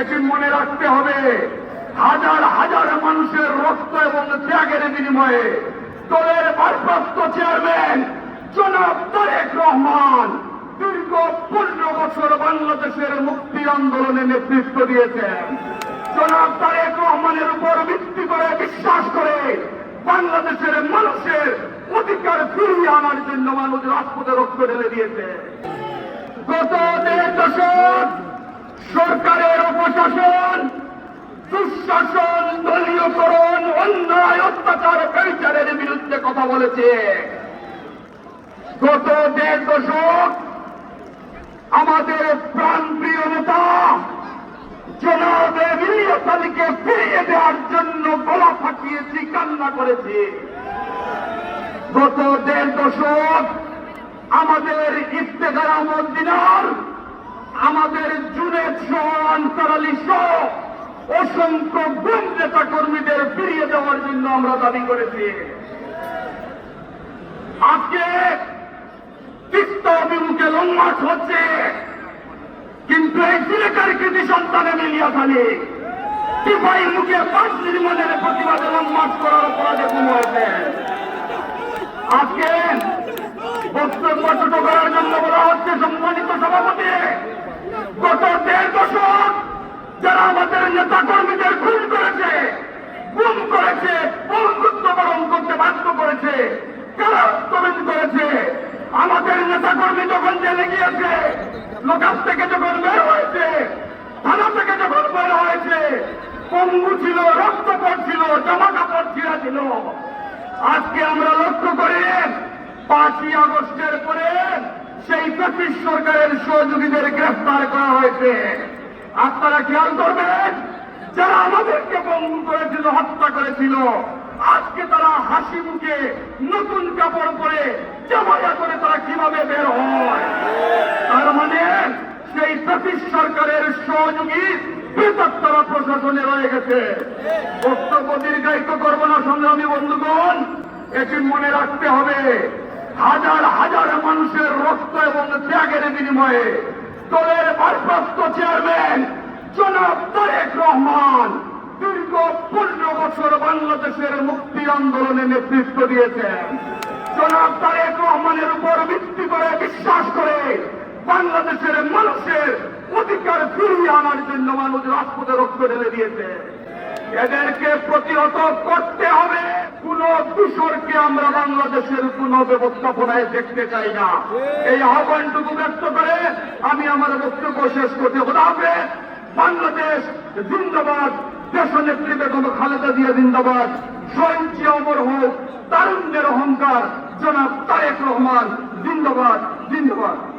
এটি মনে রাখতে হবে, হাজার হাজার মানুষের রক্ত এবং ত্যাগের বিনিময়ে দলের ভারপ্রাপ্ত চেয়ারম্যান জনাব তারেক রহমান দীর্ঘ পনেরো বছর বাংলাদেশের মুক্তি আন্দোলনে নেতৃত্ব দিয়েছেন। জনাব তারেক রহমানের উপর ভিত্তি করে বিশ্বাস করে বাংলাদেশের মানুষের অধিকার ফিরিয়ে আনার জন্য মানুষ রাজপথে রক্ত ঢেলে দিয়েছে। গত দেড় দশক সরকারের অপশাসন দুঃশাসন দলীয়করণ, অন্যায়, অত্যাচার, বিচারের বিরুদ্ধে কথা বলেছে। গত দেড় দশক আমাদের প্রাণপ্রিয় নেতা জনাবে ইলিয়াস ফিরিয়ে দেওয়ার জন্য গলা ফাটিয়েছি, কান্না করেছি। গত দেড় দশক আমাদের ইফতেখার আহমদ দিনার আমাদের জুনেদ সহ আনসার সহ অসংখ্য গুম নেতা কর্মীদের ফিরিয়ে দেওয়ার জন্য আমরা দাবি করেছি। আজকে তিস্তা অভিমুখে লংমার্চ হচ্ছে, কিন্তু এই সিলেটের কৃতি সন্তানে মিলিয়া খালি টিফাই মুখে পাঁচ নির্মাণের প্রতিবাদে লংমার্চ করার অপরাধে গুম হয়েছে। আজকে বক্তব্য ছোট করার জন্য বলা হচ্ছে, সম্মানিত সভাপতি গত দেড় দশক যারা আমাদের নেতা কর্মীদের খুন করেছে, গুম করেছে বন্ধুত্ব বরণ করতে বাধ্য করেছে কারাস্তমিত করেছে? আমাদের নেতা কর্মী যখন জেলে গিয়েছে লোকাল থেকে যখন বের হয়েছে, থানা থেকে যখন বের হয়েছে, পঙ্গু ছিল রক্ত পড়ছিল জামা কাপড় ছিঁড়া ছিল। আজকে আমরা লক্ষ্য করি, পাঁচই আগস্টের পরে সেই ব্রিটিশ সরকারের সহযোগীদের গ্রেফতার করা হয়েছে। আপনারা খেয়াল করবেন, যারা আমাদেরকে বন্ধু করেছিল, হত্যা করেছিল, আজকে তারা হাসি মুখে নতুন কাপড় পরে জামায়া করে তারা কীভাবে বের হয়? তার মানে সেই ব্রিটিশ সরকারের সহযোগী বৃহত্তর প্রশাসনে রয়ে গেছে। বক্তব্য দীর্ঘায়িত করব না, সংগ্রামী বন্ধুগণ, এটি মনে রাখতে হবে। হাজার হাজার মানুষের রক্ত এবং ত্যাগের বিনিময়ে দলের ভারপ্রাপ্ত চেয়ারম্যান জনাব তারেক রহমান দীর্ঘ পনেরো বছর বাংলাদেশের মুক্তি আন্দোলনে নেতৃত্ব দিয়েছেন জনাব তারেক রহমানের উপর ভিত্তি করে বিশ্বাস করে বাংলাদেশের মানুষের অধিকার ফিরিয়ে আনার জন্য মানুষ রাজপথে রক্ত ঢেলে দিয়েছে। এদেরকে প্রতিহত করতে হবে। কোন দূষরকে আমরা বাংলাদেশের কোন ব্যবস্থাপনায় দেখতে চাই না। এই আহ্বানটুকু ব্যক্ত করে আমি আমার বক্তব্য শেষ করতে হবে বাংলাদেশ জিন্দাবাদ। দেশ নেত্রী বেগম খালেদা জিয়া জিন্দাবাদ। সঞ্চয় অমর হোক, তারুণ্যের অহংকার। জনাব তারেক রহমান জিন্দাবাদ জিন্দাবাদ।